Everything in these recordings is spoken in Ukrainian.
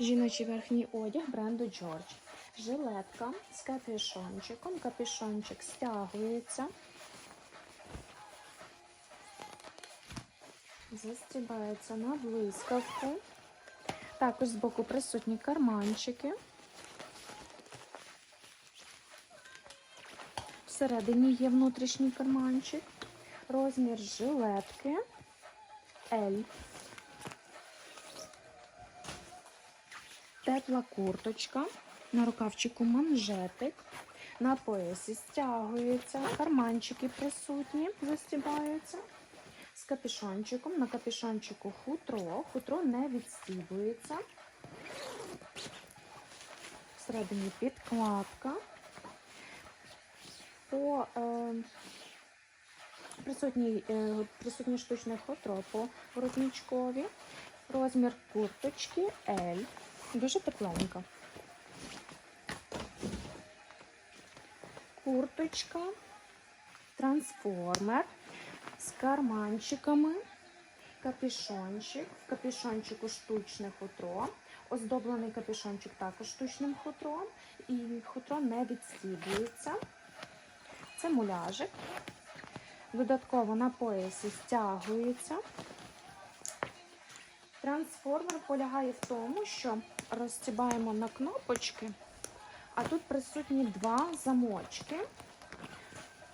Жіночий верхній одяг бренду George. Жилетка з капюшончиком. Капюшончик стягується. Застібається на блискавку. Також збоку присутні карманчики. Всередині є внутрішній карманчик. Розмір жилетки L. Тепла курточка. На рукавчику манжетик. На поясі стягується. Карманчики присутні, застібаються. З капюшончиком. На капюшончику хутро. Хутро не відстібується. Всередині підкладка. По е, присутній, е, присутнє штучне хутро по воротничкові. Розмір курточки L. Дуже тепленька. Курточка, трансформер з карманчиками, капюшончик. В капюшончику штучне хутро. Оздоблений капюшончик також штучним хутром. І хутро не відстібується. Це муляжик. Додатково на поясі стягується. Трансформер полягає в тому, що розстібаємо на кнопочки, а тут присутні два замочки.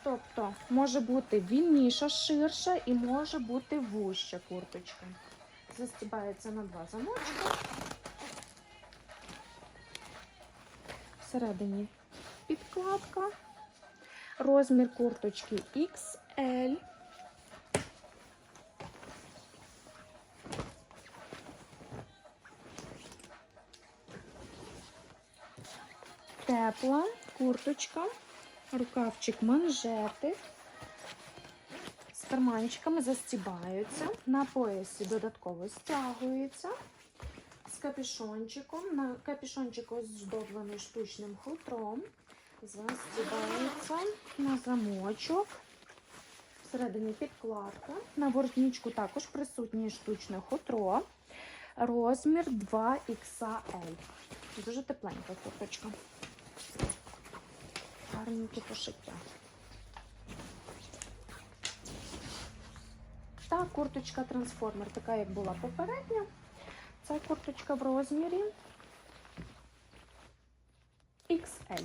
Тобто може бути вільніша, ширша і може бути вужча курточка. Застібається на два замочки. Всередині підкладка. Розмір курточки XL. Тепла курточка, рукавчик манжети. З карманчиками застібаються. На поясі додатково стягується. З капюшончиком. На капюшончик оздоблений штучним хутром. Застібається на замочок. Всередині підкладка. На воротничку також присутнє штучне хутро. Розмір 2XL. Дуже тепленька курточка. Гарненьке пошиття. Та курточка трансформер, така як була попередня. Ця курточка в розмірі XL.